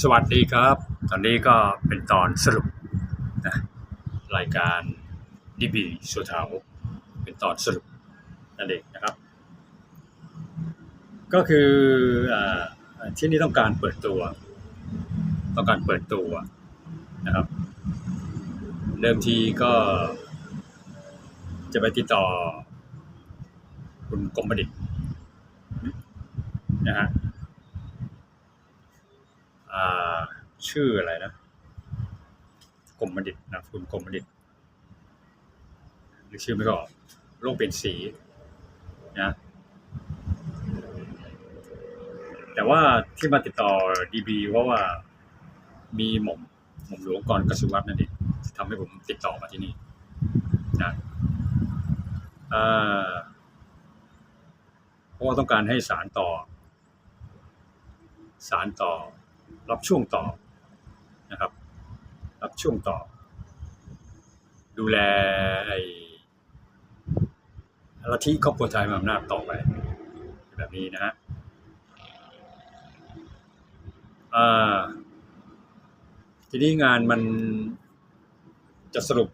สวัสดีครับ ตอนนี้ก็เป็นตอนสรุปนะรายการดีบีสุเทาเป็นตอนสรุปนั่นเองนะครับ ก็คืออที่นี่ต้องการเปิดตัว ต้องการเปิดตัวนะครับ เดิมทีก็จะไปติดต่อคุณกรมบัณฑิตนะฮะ ชื่ออะไรนะกรมบัณฑิตนะคุณกรมบัณฑิตหรือชื่อไม่ก็ออกโรคเป็นสีนะแต่ว่าที่มาติดต่อดีบีเพราะว่ามีหม่อมหม่อมหลวงกรกสุวัฒน์นั่นเองที่ทำให้ผมติดต่อมาที่นี่นะเพราะว่าต้องการให้สารต่อ สารต่อ รับช่วงต่อนะครับ รับช่วงต่อ ดูแลไอ้ลัทธิครอบครัวไทยมหาอำนาจต่อไป แบบนี้นะฮะอ่าทีนี้งานมันจะสรุป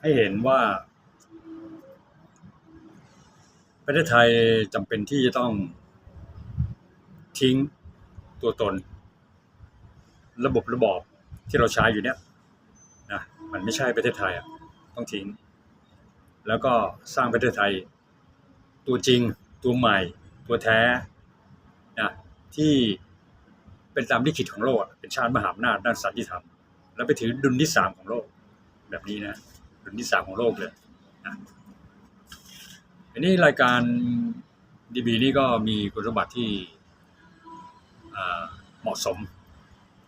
ให้เห็นว่าประเทศไทยจำเป็นที่จะต้องทิ้ง ตัวตน ระบบระบอบที่เราใช้อยู่เนี่ยนะมันไม่ใช่ประเทศไทยอะต้องทิ้ง แล้วก็สร้างประเทศไทย ตัวจริงตัวใหม่ ตัวแท้นะที่เป็นตามลิขิตของโลกเป็นชาติมหาอำนาจด้านสันติธรรม แล้วไปถือดุลที่สามของโลก แบบนี้นะดุลที่สามของโลกเลยนะอันนี้รายการดีบีนี่ก็มีคุณสมบัติที่ เหมาะสม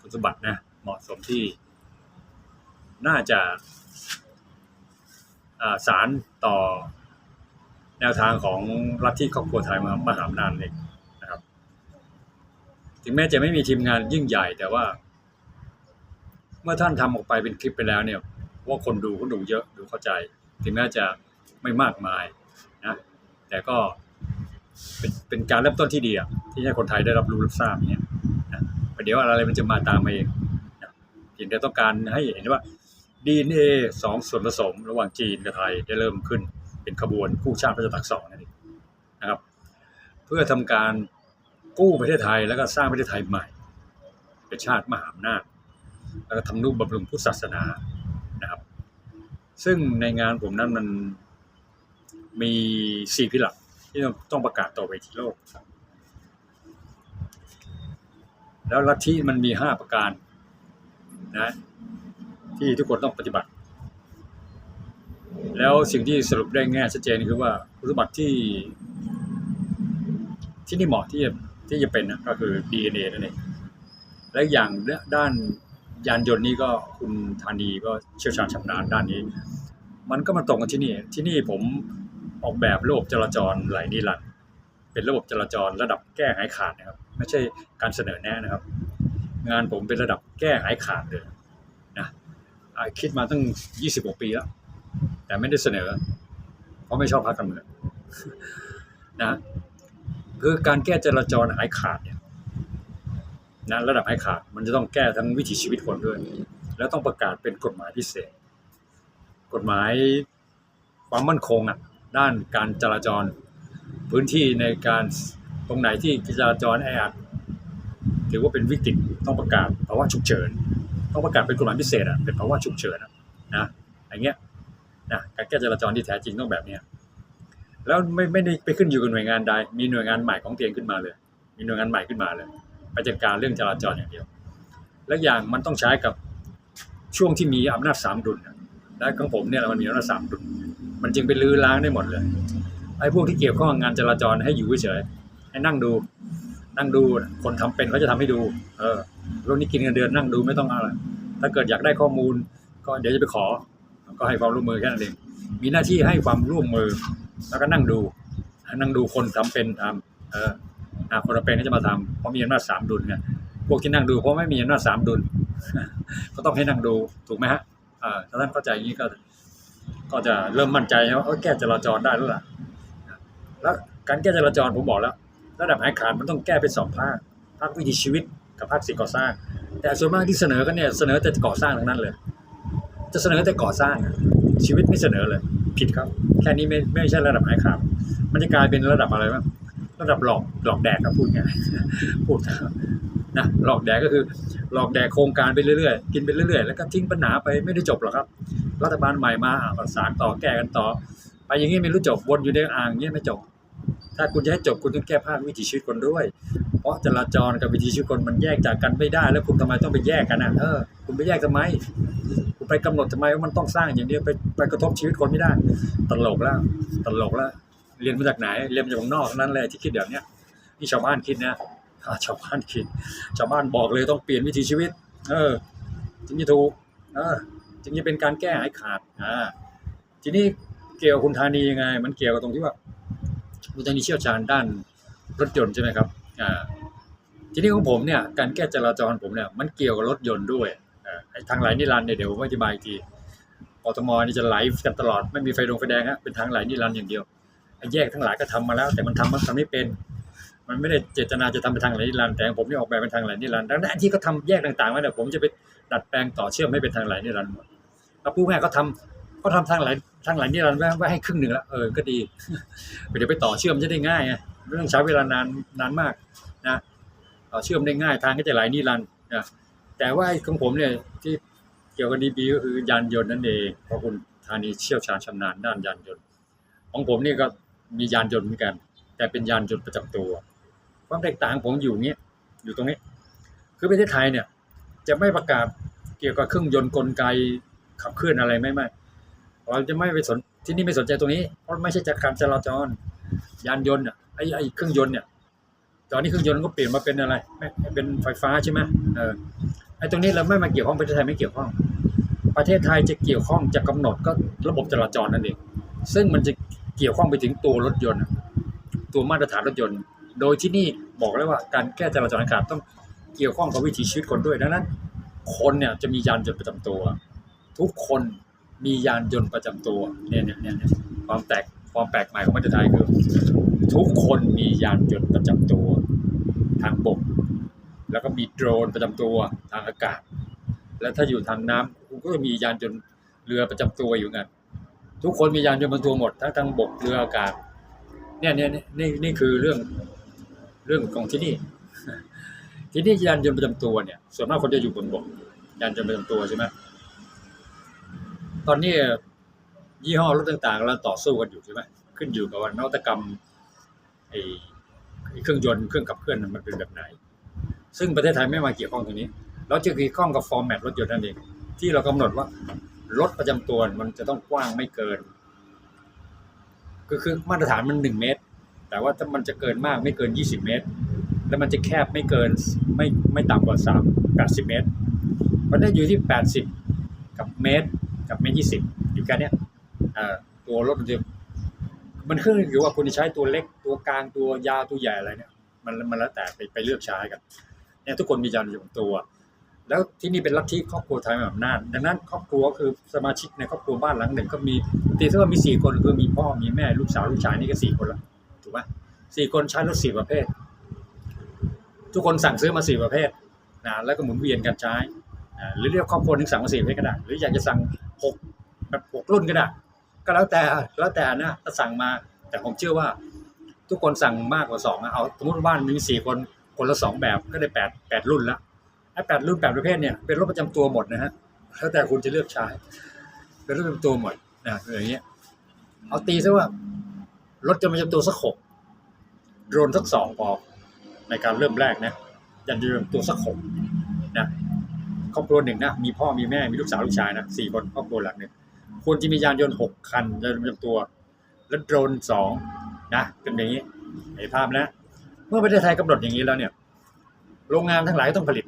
คุณสมบัตินะเหมาะสมที่ น่าจะาสารต่อแนวทางของรัฐที่ครอบครัวไทยมามหาอำนาจเลยนะครับ ถึงแม้จะไม่มีทีมงานยิ่งใหญ่แต่ว่า เมื่อท่านทำออกไปเป็นคลิปไปแล้วเนี่ย ว่าคนดูก็ดูเยอะดูเข้าใจ ถึงแม้จะไม่มากมายนะ แต่ก็ เป็นเป็นการเริ่มต้นที่ดีอะที่ให้คนไทยได้รับรู้รับทราบอย่างเงี้ยนะประเดี๋ยวอะไรมันจะมาตามมาเองนะเพียงแต่ต้องการให้เห็นว่า DNA สองส่วนผสมระหว่างจีนกับไทยได้เริ่มขึ้น เป็นขบวนกู้ชาติพระจ้าตากสองนั่นเองนะครับ เพื่อทำการกู้ประเทศไทยแล้วก็สร้างประเทศไทยใหม่ เป็นชาติมหาอำนาจแล้วก็ทำนุบำรุงพุทธศาสนานะครับ ซึ่งในงานผมนั้นมันมีสี่พิหลัก ที่ต้องประกาศต่อเวทีโลก แล้วลัทธิมันมีห้าประการนะที่ทุกคนต้องปฏิบัติ แล้วสิ่งที่สรุปได้ง่ายชัดเจนคือว่าคุณสมบัติที่ ที่นี่เหมาะที่จะที่จะเป็นนะก็คือ DNA นั่นเองและอย่างด้านยานยนต์นี่ก็คุณธานีก็เชี่ยวชาญชำนาญด้านนี้ มันก็มาตรงกันที่นี่ ที่นี่ผม ออกแบบระบบจราจรไหลนิรันดร์เป็นระบบจราจรระดับแก้หายขาดนะครับ ไม่ใช่การเสนอแนะนะครับ งานผมเป็นระดับแก้หายขาดเลยนะคิดมาตั้งยี่สิบกว่าปีแล้ว แต่ไม่ได้เสนอ เพราะไม่ชอบพักการเมืองนะคือการแก้จราจรหายขาดเนี่ยนะระดับหายขาดมันจะต้องแก้ทั้งวิถีชีวิตคนด้วย แล้วต้องประกาศเป็นกฎหมายพิเศษ กฎหมายความมั่นคงอะ ด้านการจราจร พื้นที่ในการตรงไหนที่จราจรแออัดถือว่าเป็นวิกฤตต้องประกาศภาวะฉุกเฉินต้องประกาศเป็นกฎหมายพิเศษอะเป็นภาวะฉุกเฉินอะนะอย่างเงี้ยนะการแก้จราจรที่แท้จริงต้องแบบเนี้ยแล้วไม่ไม่ได้ไปขึ้นอยู่กับหน่วยงานใด มีหน่วยงานใหม่ของเตัวเองขึ้นมาเลย มีหน่วยงานใหม่ขึ้นมาเลยไปจัดการเรื่องจราจรอย่างเดียว และอย่างมันต้องใช้กับช่วงที่มีอำนาจสามดุล และของผมเนี่ยมันมีอำนาจสามดุลมันจึงไปลื้อล้างได้หมดเลยไอ้พวกที่เกี่ยวข้องงานจราจรให้อยู่เฉยให้นั่งดู นั่งดูคนทำเป็นเขาจะทำให้ดู เออพวกนี้กินเงินเดือนนั่งดูไม่ต้องอะไรถ้าเกิดอยากได้ข้อมูล ก็เดี๋ยวจะไปขอ ก็ให้ความร่วมมือแค่นั้นเองมีหน้าที่ให้ความร่วมมือ แล้วก็นั่งดู นั่งดูคนทำเป็นทำเอออ่าคนทำเป็นก็จะมาทำเพราะมีอำนาจสามดุลไงพวกที่นั่งดูเพราะไม่มีอำนาจสามดุล ก็ต้องให้นั่งดูถูกไหมฮะ ถ้าท่านเข้าใจอย่างนี้ก็ ก็จะเริ่มมั่นใจว่าแก้จราจรได้แล้วล่ะแล้วการแก้จราจรผมบอกแล้ว ระดับหายขาดมันต้องแก้เป็นสองภาคภาควิถีชีวิตกับภาคสิ่งก่อสร้าง แต่ส่วนมากที่เสนอกันเนี่ยเสนอแต่ก่อสร้างทั้งนั้นเลย จะเสนอแต่ก่อสร้างชีวิตไม่เสนอเลย ผิดครับ แค่นี้ไม่ไม่ใช่ระดับไอ้ข่าวมันจะกลายเป็นระดับอะไรบ้างระดับหลอกหลอกแดกครับพูดไงพูด นะหลอกแดกก็คือหลอกแดกโครงการไปเรื่อยๆ กินไปเรื่อยๆ แล้วก็ทิ้งปัญหาไปไม่ได้จบหรอกครับ รัฐบาลใหม่มาอ่าประสานต่อแก้กันต่อ ไปอย่างนี้ไม่รู้จบวนอยู่ในอ่างอย่างนี้ไม่จบ ถ้าคุณจะให้จบคุณต้องแก้ภาควิถีชีวิตคนด้วย เพราะจราจรกับวิถีชีวิตคนมันแยกจากกันไม่ได้ แล้วคุณทำไมต้องไปแยกกันอะเออคุณไปแยกทำไมคุณไปกำหนดทำไมว่ามันต้องสร้างอย่างเดียวไปไปกระทบชีวิตคนไม่ได้ตลกแล้วตลกแล้วเรียนมาจากไหนเรียนมาจากเมืองนอกทั้นั้นเลยที่คิดแบบเนี้ยนี่ชาวบ้านคิดนะ ชาวบ้านคิดชาวบ้านบอกเลยต้องเปลี่ยนวิถีชีวิต เออจึงจะถูกเออจึงจะเป็นการแก้ให้ขาดอ่าทีนี้เกี่ยวกับคุณธานียังไง มันเกี่ยวกับตรงที่ว่าคุณธานีเชี่ยวชาญด้านรถยนต์ใช่ไหมครับอ่าทีนี้ของผมเนี่ยการแก้จราจรผมเนี่ยมันเกี่ยวกับรถยนต์ด้วยอ่าไอ้ทางไหลนิรันดร์เนี่ยเดี๋ยวผมอธิบายอีกทีกทมนี่จะไหลกันตลอดไม่มีไฟดงไฟแดงฮะเป็นทางไหลนิรันดร์อย่างเดียวไอ้แยกทั้งหลายก็ทำมาแล้ว แต่มันทำมันทำไม่เป็น มันไม่ได้เจตนาจะทำเป็นทางไหลนิรันดร์แต่ของผมนี่ออกแบบเป็นทางไหลนิรันดร์ดังนั้นที่เขาทำแยกต่างๆไว้เนี่ยผมจะไปดัดแปลงต่อเชื่อมให้เป็นทางไหลนิรันดร์หมดแล้วผู้แม่เขาทำเขาทำทางไหลทางไหลนิรันดร์ไว้ให้ครึ่งหนึ่งแล้วเออก็ดีเดี๋ยวไปต่อเชื่อมจะได้ง่ายไงไม่ต้องใช้เวลานานนานมากนะต่อเชื่อมได้ง่ายทางก็จะไหลนิรันดร์นะแต่ว่าของผมเนี่ยที่เกี่ยวกับดีบีก็คือยานยนต์นั่นเองเพราะคุณธานีเชี่ยวชาญชำนาญด้านยานยนต์ ของผมนี่ก็มียานยนต์เหมือนกัน แต่เป็นยานยนต์ประจำตัว ความแตกต่างของผมอยู่เนี้ยอยู่ตรงนี้ คือประเทศไทยเนี่ย จะไม่ประกาศเกี่ยวกับเครื่องยนต์กลไกขับเคลื่อนอะไรไม่ไม่เราจะไม่ไปสนที่นี่ไม่สนใจตรงนี้เพราะไม่ใช่จากการจราจรยานยนต์อะไอ้ไอ้เครื่องยนต์เนี่ยตอนนี้เครื่องยนต์ก็เปลี่ยนมาเป็นอะไรไม่เป็นไฟฟ้าใช่ไหมเออไอ้ตรงนี้เราไม่มาเกี่ยวข้องประเทศไทยไม่เกี่ยวข้อง ประเทศไทยจะเกี่ยวข้องจะกำหนดก็ระบบจราจรนั่นเองซึ่งมันจะเกี่ยวข้องไปถึงตัวรถยนต์ ตัวมาตรฐานรถยนต์ โดยที่นี่บอกเลยว่าการแก้จราจรขาดต้องเกี่ยวข้องกับวิถีชีวิตคนด้วยดังนั้น คนเนี่ยจะมียานยนต์ประจำตัว ทุกคนมียานยนต์ประจำตัวเนี่ยเนี่ยเนี่ยความแตกความแปลกใหม่ของประเทศไทยคือ ทุกคนมียานยนต์ประจำตัว ทางบก แล้วก็มีโดรนประจำตัวทางอากาศ แล้วถ้าอยู่ทางน้ำคุณก็จะมียานยนต์เรือประจำตัวอยู่กันทุกคนมียานยนต์ประจำตัวหมดทั้งทางบกเรืออากาศเนี่ยเนี่ยเนี่ยนี่นี่คือเรื่อง เรื่องของที่นี่ ที่นี่ยานยนต์ประจำตัวเนี่ย ส่วนมากคนจะอยู่บนบกยานยนต์ประจำตัวใช่ไหมตอนนี้ยี่ห้อรถต่างๆกำลังต่อสู้กันอยู่ใช่ไหมขึ้นอยู่กับว่านวัตกรรมไอ้เครื่องยนต์เครื่องขับเคลื่อนมันเป็นแบบไหน ซึ่งประเทศไทยไม่มาเกี่ยวข้องตรงนี้ เราจะเกี่ยวข้องกับฟอร์แมตรถยนต์นั่นเอง ที่เรากำหนดว่ารถประจำตัวมันจะต้องกว้างไม่เกิน ก็คือมาตรฐานมันหนึ่งเมตร แต่ว่าถ้ามันจะเกินมากไม่เกินยี่สิบเมตร แล้วมันจะแคบไม่เกินไม่ไม่ต่ำกว่าสามแปดสิบเมตรมันได้อยู่ที่แปดสิบกับเมตร กับเมตรยี่สิบอยู่แค่เนี้ยตัวรถมันจะมันขึ้นอยู่ว่าคุณจะใช้ตัวเล็กตัวกลางตัวยาวตัวใหญ่อะไรเนี่ยมันมันแล้วแต่ไปไปเลือกใช้กันเนี่ยทุกคนมียานอยู่ตัว แล้วที่นี่เป็นลัทธิครอบครัวไทยแบบน่านดังนั้น ครอบครัวคือสมาชิกในครอบครัวบ้านหลังหนึ่ง ก็มีตีซะว่ามีสี่คนคือมีพ่อมีแม่ลูกสาวลูกชายนี่ก็สี่คนละ ถูกไหมสี่คนใช้รถสี่ประเภท ทุกคนสั่งซื้อมาสี่ประเภทนะแล้วก็หมุนเวียนกันใช้หรือเรียกครอบครัวหนึ่งสั่งมาสี่ประเภทก็ได้ หรืออยากจะสั่งหกแบบหกรุ่นก็ได้ ก็แล้วแต่แล้วแต่นะถ้าสั่งมา แต่ผมเชื่อว่า ทุกคนสั่งมากกว่าสองเอาสมมติบ้านมีสี่คนคนละสองแบบก็ได้แปดแปดรุ่นละไอ้แปดรุ่นแปดประเภทเนี่ยเป็นรถประจำตัวหมดนะฮะแล้วแต่คุณจะเลือกใช้เป็นรถประจำตัวหมดนะอย่างเงี้ยเอาตีซะว่า รถจะประจำตัวสักหกโดรนสักสองพอในการเริ่มแรกนะยันจะประจำตัวสักหกนะครอบครัวหนึ่งนะมีพ่อมีแม่มีลูกสาวลูกชายนะสี่คนครอบครัวหลักหนึ่งควรจะมียานยนต์หกคันยานยนต์ประจำตัว แล้วโดรนสองนะเป็นอย่างนี้เห็นภาพนะ เมื่อประเทศไทยกำหนดอย่างนี้แล้วเนี่ย โรงงานทั้งหลายต้องผลิต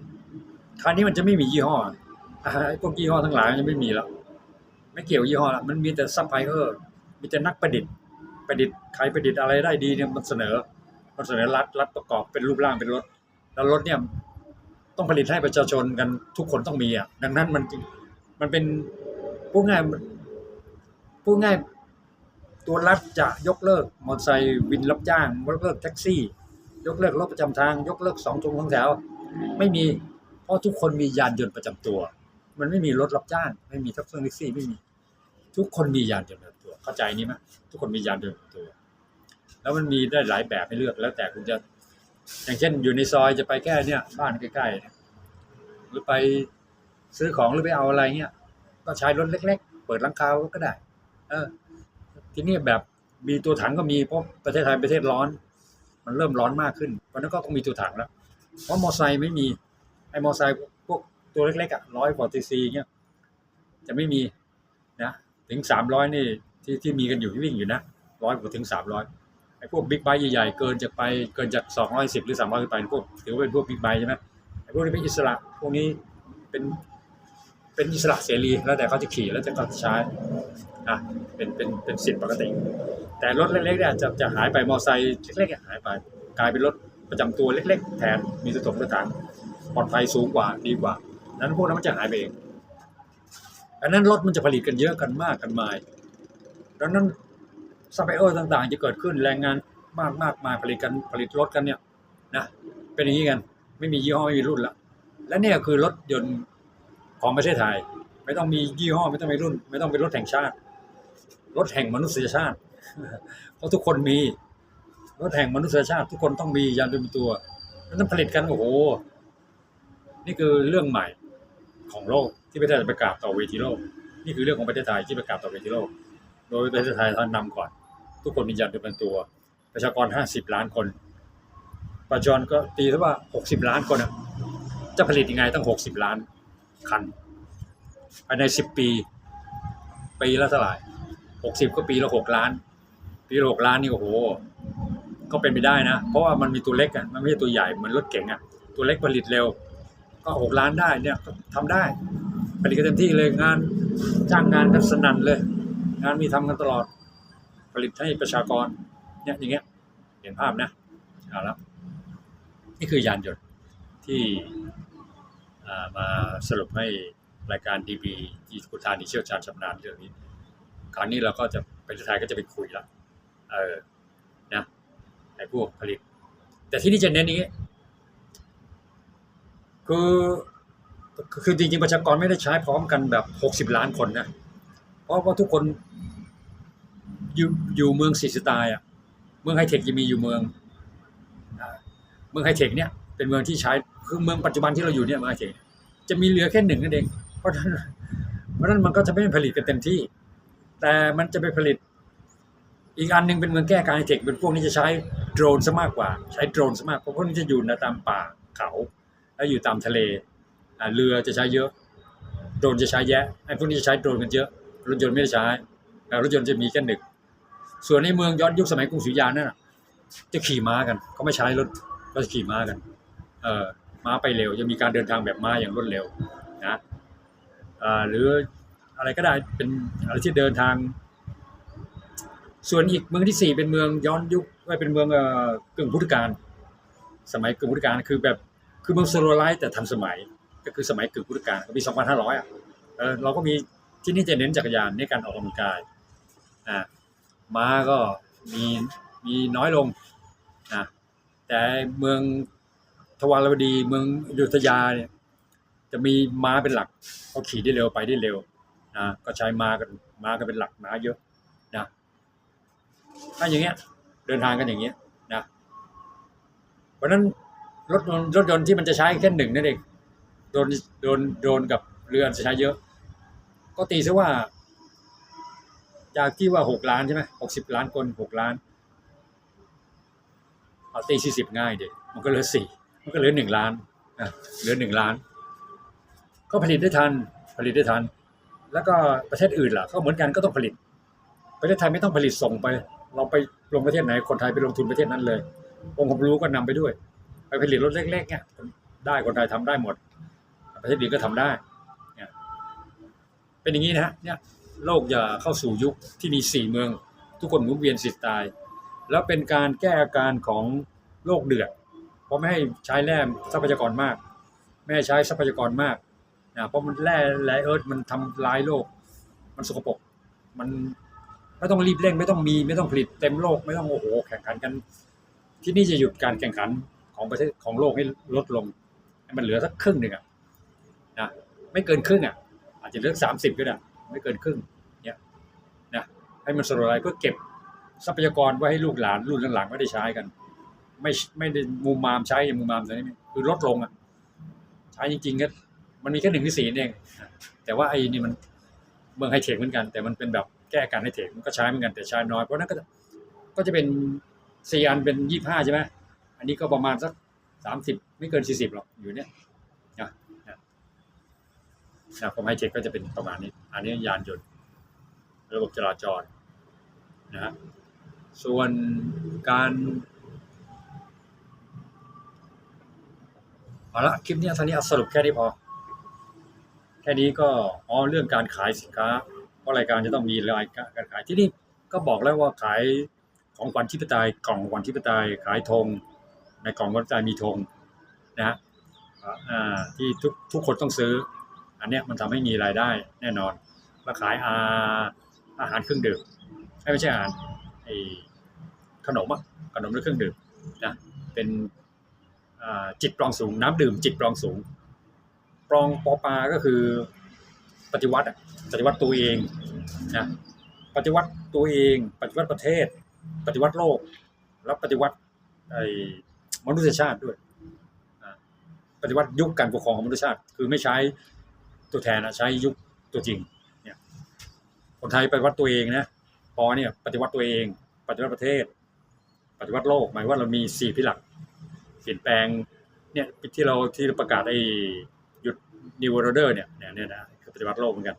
คราวนี้มันจะไม่มียี่ห้อพวกยี่ห้อทั้งหลายมันจะไม่มีแล้ว ไม่เกี่ยวยี่ห้อละมันมีแต่ซัพพลายเออร์มีแต่นักประดิษฐ์ ประดิษฐ์ใครประดิษฐ์อะไรได้ดีเนี่ยมันเสนอ มันเสนอรัฐรัฐประกอบเป็นรูปร่างเป็นรถ แล้วรถเนี่ยต้องผลิตให้ประชาชนกันทุกคนต้องมีอะดังนั้นมันมันเป็นพูดง่ายพูดง่ายตัวรัฐจะยกเลิกมอเตอร์ไซค์วินรับจ้างยกเลิกแท็กซี่ ยกเลิกรถประจำทาง ยกเลิกสองทงสองแถว ไม่มีเพราะทุกคนมียานยนต์ประจำตัว มันไม่มีรถรับจ้าง ไม่มีทักซี่แท็กซี่ไม่มี ทุกคนมียานยนต์ ตัว เข้าใจนี้ไหมทุกคนมียานยนต์ประจำตัว แล้วมันมีได้หลายแบบให้เลือกแล้วแต่คุณจะ อย่างเช่น อยู่ในซอยจะไปแค่เนี่ย บ้านใกล้ๆหรือไปซื้อของหรือไปเอาอะไรเงี้ย ก็ใช้รถเล็ก ๆ เปิดลังคาก็ได้ เออ ทีนี้แบบมีตัวถังก็มีเพราะประเทศไทยประเทศร้อน มันเริ่มร้อนมากขึ้นเพราะฉะนั้นก็ต้องมีตัวถังแล้ว เพราะมอไซค์ไม่มีไอ้มอไซค์พวกตัวเล็กๆอะร้อยกว่าซีซีเงี้ยจะไม่มีนะ ถึงสามร้อยนี่ ที่ที่มีกันอยู่ที่วิ่งอยู่นะร้อยกว่าถึงสามร้อยไอ้พวกบิ๊กไบค์ใหญ่ๆเกินจากไปเกินจากสองร้อยสิบหรือสามร้อยไปพวกถือว่าเป็นพวกบิ๊กไบค์ใช่ไหมไอ้พวกนี้เป็นอิสระพวกนี้เป็นเป็นอิสระเสรีแล้วแต่เขาจะขี่แล้วจะเขาจะใช้อะเป็นเป็นเป็นสิทธิปกติ แต่รถเล็กๆเนี่ยจะจะหายไปมอไซค์เล็กๆหายไป กลายเป็นรถประจำตัวเล็ก ๆ แทนมีสถงสถานปลอดภัยสูงกว่าดีกว่า นั้นพวกนั้นมันจะหายไปเองอันนั้นรถมันจะผลิตกันเยอะกันมากกันมาย ดังนั้นซัพพลายเออร์ต่างๆ จะเกิดขึ้นแรงงานมากมากมายผลิตกันผลิตรถกันเนี่ยนะเป็นอย่างนี้กัน ไม่มียี่ห้อไม่มีรุ่นละและเนี่ยคือรถยนต์ของประเทศไทย ไม่ต้องมียี่ห้อไม่ต้องมีรุ่น ไม่ต้องเป็นรถแห่งชาติ รถแห่งมนุษยชาติ เพราะทุกคนมีรถแห่งมนุษยชาติ ทุกคนต้องมียานยนต์ตัวนั้นผลิตกันโอ้โหนี่คือเรื่องใหม่ของโลกที่ประเทศไทยประกาศต่อเวทีโลก นี่คือเรื่องของประเทศไทยที่ประกาศต่อเวทีโลก โดยประเทศไทยท่านนำก่อน ทุกคนมียานยนต์เป็นตัว ประชากร 50 ล้านคนปัจจุบันก็ตีซะว่า 60 ล้านคนอะจะผลิตยังไงตั้ง 60 ล้านคันภายใน 10 ปี ปีละเท่าไหร่60 ก็ปีละ 6 ล้าน ปีละ6ล้านนี่โอ้โห ก็เป็นไปได้นะ เพราะว่ามันมีตัวเล็กอะมันไม่ใช่ตัวใหญ่เหมือนรถเก๋งอะตัวเล็กผลิตเร็ว ก็หกล้านได้เนี่ยก็ทำได้ผลิตกันเต็มที่เลยงานจ้างงานกันสนั่นเลย งานมีทำกันตลอด ผลิตให้ประชากรเนี่ยอย่างเงี้ยเห็นภาพนะเอาละนี่คือยานยนต์ที่ามาสรุปให้รายการดีบีที่คุณทานีเชี่ยวชาญชำนาญเรื่องนี้คราวนี้เราก็จะประเทศไทยก็จะไปคุยละเออนะไอ้พวกผลิต แต่ที่นี่จะเน้นนี้คือคือจริงๆประชากรไม่ได้ใช้พร้อมกันแบบหกสิบล้านคนนะ เพราะว่าทุกคน อยู่อยู่เมืองสีสไตล์อะเมืองไฮเทคจะมีอยู่เมืองเมืองไฮเทคเนี่ยเป็นเมืองที่ใช้คือเมืองปัจจุบันที่เราอยู่เนี่ยเมืองไฮเทคจะมีเหลือแค่หนึ่งนั่นเองเพราะฉะนั้นเพราะฉะนั้นมันก็จะไม่ผลิตกันเต็มที่ แต่มันจะไปผลิต อีกอันหนึงเป็นเมืองแก้การไฮเทคเป็นพวกนี้จะใช้โดรนซะมากกว่า ใช้โดรนซะมากเพราะพวกนี้จะอยู่ในตามป่าเขาแล้วอยู่ตามทะเลเรือจะใช้เยอะโดรนจะใช้แยะไอ้พวกนี้จะใช้โดรนกันเยอะรถยนต์ไม่ได้ใช้รถยนต์จะมีแค่หนึ่ง ส่วนในเมืองย้อนยุคสมัยกรุงศรีอยุธยานั่นจะขี่ม้ากันเขาไม่ใช้รถก็จะขี่ม้ากัน เออม้าไปเร็ว จะมีการเดินทางแบบม้าอย่างรวดเร็วนะอ่าหรืออะไรก็ได้เป็นอะไรที่เดินทาง ส่วนอีกเมืองที่สี่เป็นเมืองย้อนยุคไว้เป็นเมืองเอ่อกึ่งพุทธกาลสมัยกึ่งพุทธกาลคือแบบคือเมืองโซโลไลท์แต่ทันสมัยก็คือสมัยกึ่งพุทธกาลก็ปี2500อะเออเราก็มีที่นี่จะเน้นจักรยานในการออกกำลังกายอ่า ม้าก็มีมีน้อยลงนะแต่เมืองทวารวดีเมืองอยุธยาเนี่ยจะมีม้าเป็นหลักเขาขี่ได้เร็วไปได้เร็วนะก็ใช้ม้ากันม้ากันเป็นหลักม้าเยอะนะถ้าอย่างเงี้ยเดินทางกันอย่างเงี้ยนะเพราะฉะนั้นรถยนต์รถยนต์ที่มันจะใช้แค่หนึ่งนั่นเองโดนโดนโดนกับเรือจะใช้เยอะ ก็ตีซะว่า จากที่ว่าหกล้านใช่ไหมหกสิบล้านคนหกล้านเอาตีสี่สิบง่ายเด็กมันก็เหลือสี่มันก็เหลือหนึ่งล้านอะเหลือหนึ่งล้าน ก็ผลิตได้ทันผลิตได้ทัน แล้วก็ประเทศอื่นล่ะก็เหมือนกันก็ต้องผลิต ประเทศไทยไม่ต้องผลิตส่งไป เราไปลงประเทศไหนคนไทยไปลงทุนประเทศนั้นเลย องค์ความรู้ก็นำไปด้วย ไปผลิตรถเล็กๆเนี่ยได้คนไทยทำได้หมด ประเทศอื่นก็ทำได้เนี่ยเป็นอย่างนี้นะฮะเนี่ย โลกจะเข้าสู่ยุคที่มีสี่เมือง ทุกคนหมุนเวียนสิทธิ์ตาย แล้วเป็นการแก้อาการของโลกเดือดเพราะไม่ให้ใช้แร่ทรัพยากรมาก ไม่ให้ใช้ทรัพยากรมากนะเพราะมันแร่แร่เอิร์ธมันทำลายโลก มันสกปรกมันไม่ต้องรีบเร่งไม่ต้องมีไม่ต้องผลิตเต็มโลกไม่ต้องโอ้โหแข่งขันกัน ที่นี่จะหยุดการแข่งขันของประเทศของโลกให้ลดลงให้มันเหลือสักครึ่งหนึ่งอะนะไม่เกินครึ่งอะอาจจะเหลือสามสิบก็ได้ ไม่เกินครึ่งเนี่ยนะให้มันสโลว์ไลเพื่อเก็บทรัพยากรไว้ให้ลูกหลานรุ่นหลังๆไม่ได้ใช้กัน ไม่ไม่ได้มุมมามใช้อย่างมุมมามตอนนี้คือลดลงอะใช้จริงๆก็มันมีแค่หนึ่งที่สี่เอง แต่ว่าไอ้นี่มันเมืองไฮเทคเหมือนกัน แต่มันเป็นแบบแก้การไฮเทคมันก็ใช้เหมือนกันแต่ใช้น้อยเพราะนั้นก็ก็จะเป็นสี่อันเป็นยี่ห้าใช่ไหมอันนี้ก็ประมาณสักสามสิบไม่เกินสี่สิบหรอกอยู่เนี่ย นะผมไฮเทคก็จะเป็นประมาณนี้อันนี้ยานยนต์ ระบบจราจรนะฮะส่วนการเอาละคลิปนี้ท่านี้สรุปแค่นี้พอ แค่นี้ก็อ๋อเรื่องการขายสินค้าเพราะรายการจะต้องมีรายการขายที่นี่ก็บอกแล้วว่าขายของขวัญทิปไตยกล่องขวัญทิปไตยขายธงในกล่องขวัญทิปไตยมีธงนะฮะที่ทุกทุกคนต้องซื้อ อันเนี้ยมันทำให้มีรายได้แน่นอนแล้วขายอาอาหารเครื่องดื่มไม่ใช่อาหารไอขนมอะขนมหรือเครื่องดื่มนะเป็นจิตปรองสูงน้ำดื่ม จิตปรองสูง ปรองปอปาก็คือปฏิวัติอะปฏิวัติตัวเองนะปฏิวัติตัวเอง ปฏิวัติประเทศ ปฏิวัติโลก แล้วปฏิวัติไอ้มนุษยชาติด้วยปฏิวัติยุคการปกครองของมนุษยชาติ คือไม่ใช้ ตัวแทนใช้ยุคตัวจริงเนี่ยคนไทยปฏิวัติตัวเองนะปอเนี่ยปฏิวัติตัวเอง ปฏิวัติประเทศ ปฏิวัติโลก หมายว่าเรามีสี่พิหลักเปลี่ยนแปลงเนี่ยที่เราที่ประกาศไอ้หยุด New World Order เนี่ยเนี่ยเนี่ยนะคือปฏิวัติโลกเหมือนกัน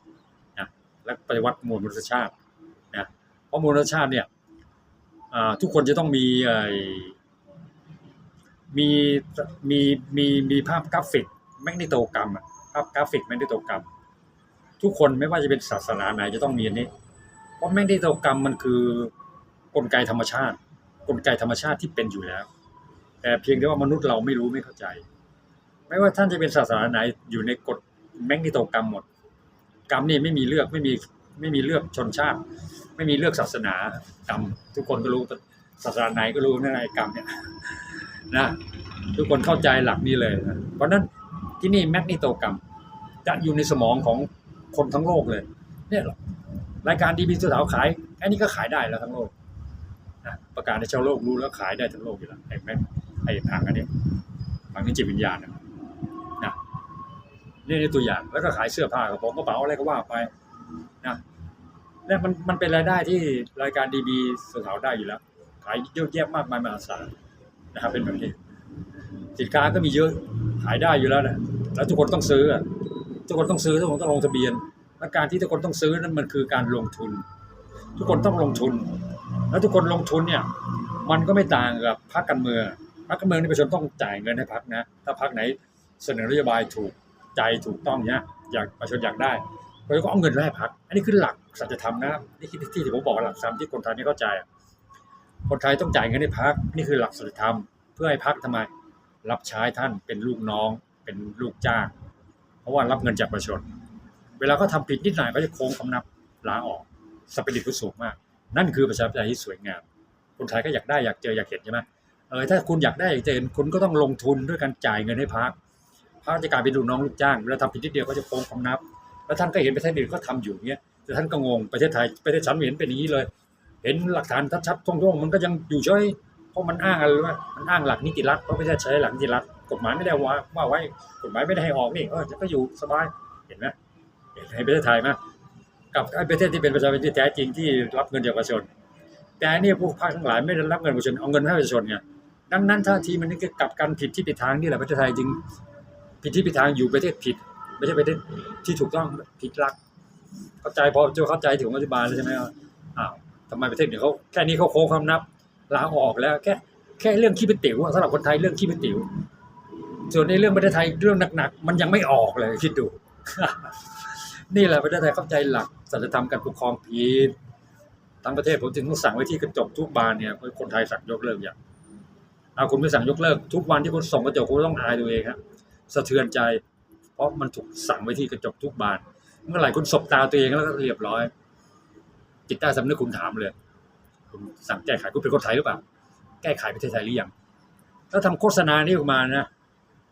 นะและปฏิวัติมวลมนุษยชาตินะเพราะมวลมนุษยชาติเนี่ยทุกคนจะต้องมีไอ้มีมีมีมีภาพกราฟิกแมกนิโตกรรมอะ ภาพกราฟิกแมกนิโตกรรม ทุกคนไม่ว่าจะเป็นศาสนาไหนจะต้องมีอันนี้ เพราะแมกนิโตกรรมมันคือกลไกธรรมชาติ กลไกธรรมชาติที่เป็นอยู่แล้ว แต่เพียงแต่ว่ามนุษย์เราไม่รู้ไม่เข้าใจ ไม่ว่าท่านจะเป็นศาสนาไหนอยู่ในกฎแมกนิโตกรรมหมด กรรมนี่ไม่มีเลือกไม่มีไม่มีเลือกชนชาติ ไม่มีเลือกศาสนากรรม ทุกคนก็รู้ศาสนาไหนก็รู้นั่นไอ้กรรมเนี่ยนะทุกคนเข้าใจหลักนี้เลยนะเพราะฉะนั้นที่นี่แมกนิโตกรรม จะอยู่ในสมองของคนทั้งโลกเลย เนี่ยรายการดีบีสุดาวขายอันนี้ก็ขายได้แล้วทั้งโลกนะประกาศในชาวโลกรู้แล้วขายได้ทั้งโลกอยู่แล้วไอ้แมกไอ้ผังอันเนี้ยผังนี้จิตวิญญาณนะนะนี่ในตัวอย่างแล้วก็ขายเสื้อผ้ากระโปรงกระเป๋าอะไรก็ว่าไปนะและมันมันเป็นรายได้ที่รายการดีบีสถาวได้อยู่แล้ว ขายเยอะแยะมากมายมหาศาลนะครับเป็นแบบนี้สินค้าก็มีเยอะขายได้อยู่แล้วนะแล้วทุกคนต้องซื้ออะ ทุกคนต้องซื้อทุกคนต้องลงทะเบียน และการที่ทุกคนต้องซื้อนั้นมันคือการลงทุน ทุกคนต้องลงทุน แล้วทุกคนลงทุนเนี่ยมันก็ไม่ต่างกับพรรคการเมืองพรรคการเมืองนี่ประชาชนต้องจ่ายเงินให้พรรคนะถ้าพรรคไหนเสนอนโยบายถูกใจถูกต้องเนี่ยอยากประชาชนอยากได้ประชาชนก็เอาเงินไปให้พรรคอันนี้คือหลักสัจธรรมนะนี่คือที่ที่ผมบอกหลักธรรมที่คนไทยไม่เข้าใจคนไทยต้องจ่ายเงินให้พรรคนี่คือหลักสัจธรรม เพื่อให้พรรคทำไม รับใช้ท่านเป็นลูกน้อง เป็นลูกจ้าง เพราะว่ารับเงินจากประชาชน เวลาเขาทำผิดนิดหน่อยก็จะโค้งคำนับลาออกสปิริตก็สูงมาก นั่นคือประชาธิปไตยที่สวยงาม คนไทยก็อยากได้อยากเจออยากเห็นใช่ไหมเออถ้าคุณอยากได้อยากเจอคุณก็ต้องลงทุนด้วยการจ่ายเงินให้พรรคพรรคจะกลายเป็นลูกน้องลูกจ้างเวลาทำผิดนิดเดียวก็จะโกงคำนับ แล้วท่านก็เห็นประเทศอื่นก็ทำอยู่เงี้ยแต่ท่านก็งงประเทศไทยประเทศฉันเห็นเป็นอย่างนี้เลย เห็นหลักฐานชัดๆท่วงๆมันก็ยังอยู่เฉย เพราะมันอ้างอะไรรู้ไหมมันอ้างหลักนิติรัฐเพราะไม่ได้ใช้หลักนิติรัฐกฎหมายไม่ได้ว่าว่าไว้กฎหมายไม่ได้ให้ออกนี่เออก็อยู่สบายเห็นไหมเห็นในประเทศไทยไหมกับไอ้ประเทศที่เป็นประชาธิปไตยแท้จริงที่รับเงินจากประชาชน แต่อันนี่พวกภาคทั้งหลายไม่ได้รับเงินประชาชนเอาเงินให้ประชาชนไงดังนั้นท่าทีมันนี่ก็กลับกันผิดที่ผิดทางนี่แหละประเทศไทยจึงผิดที่ผิดทางอยู่ประเทศผิด ไม่ใช่ประเทศที่ถูกต้องผิดหลัก เข้าใจพอจะเข้าใจถึงอธิบายแล้วใช่ไหมว่าอ้าวทำไมประเทศอื่นเขาแค่นี้เขาโค้งคำนับ ลาออกแล้วแค่แค่เรื่องขี้เป็นติ๋วสำหรับคนไทยเรื่องขี้เป็นติ๋ว ส่วนในเรื่องประเทศไทยเรื่องหนักๆมันยังไม่ออกเลยคิดดู นี่แหละประเทศไทยเข้าใจหลักสัจธรรมการปกครองผิดทั้งประเทศผมจึงต้องสั่งไว้ที่กระจกทุกบานเนี่ยคนไทยสั่งยกเลิกอย่างเอาคุณไม่สั่งยกเลิก ทุกวันที่คุณส่งกระจกคุณต้องอายตัวเองครับสะเทือนใจ เพราะมันถูกสั่งไว้ที่กระจกทุกบาน เมื่อไหร่คุณสบตาตัวเองแล้วก็เรียบร้อย จิตใต้สำนึกคุณถามเลย คุณสั่งแก้ไขคุณเป็นคนไทยหรือเปล่า แก้ไขประเทศไทยหรือยังแล้วทำโฆษณานี่ออกมานะ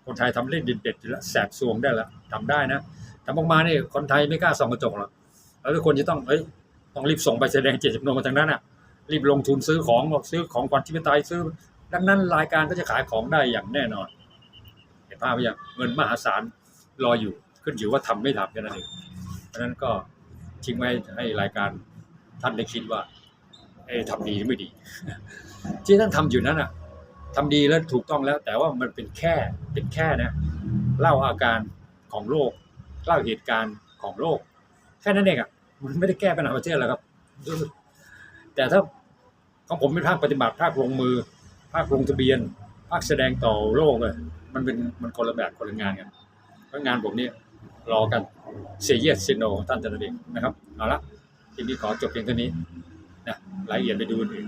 คนไทยทำเล่นเด็ดๆแล้วแสบสวงได้แล้วทำได้นะทำออกมานี่คนไทยไม่กล้าส่องกระจกหรอกแล้วทุกคนจะต้องเอ้ยต้องรีบส่งไปแสดงเจตจำนงมาทางนั้นอะ รีบลงทุนซื้อของบอกซื้อของขวัญชีวิตไทยซื้อ ดังนั้นรายการก็จะขายของได้อย่างแน่นอนเห็นภาพไหมยังเงินมหาศาลรออยู่ขึ้นอยู่ว่าทำไม่ทำแค่นั้นเองเพราะนั้นก็ทิ้งไว้ให้รายการท่านได้คิดว่า เอทำดีหรือไม่ดี ที่ท่านทำอยู่นั้นอะทำดีแล้วถูกต้องแล้ว แต่ว่ามันเป็นแค่เป็นแค่นะเล่าอาการของโลกเล่าเหตุการณ์ของโลกแค่นั้นเองอะมันไม่ได้แก้ปัญหาประเทศหรอกครับ แต่ถ้าของผมเป็นภาคปฏิบัติภาคลงมือ ภาคลงทะเบียน ภาคแสดงต่อโลกเลยมันเป็นมันคนละแบบคนละงานกันเพราะงานผมเนี่ยรอกันเซเยสเซโนของท่านจันทร์เองนะครับเอาละทีนี้ขอจบเพียงเท่านี้ นะรายละเอียดไปดูอื่น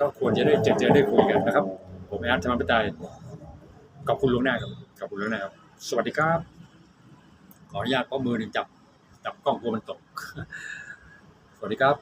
ก็ควรจะได้เจอเจอได้คุยกันนะครับ ผมแอดธรรมพิตายขอบคุณล่วงหน้าครับขอบคุณล่วงหน้าครับ สวัสดีครับ ขออนุญาตเพราะมือหนึ่งจับจับกล้องกลัวมันตก สวัสดีครับ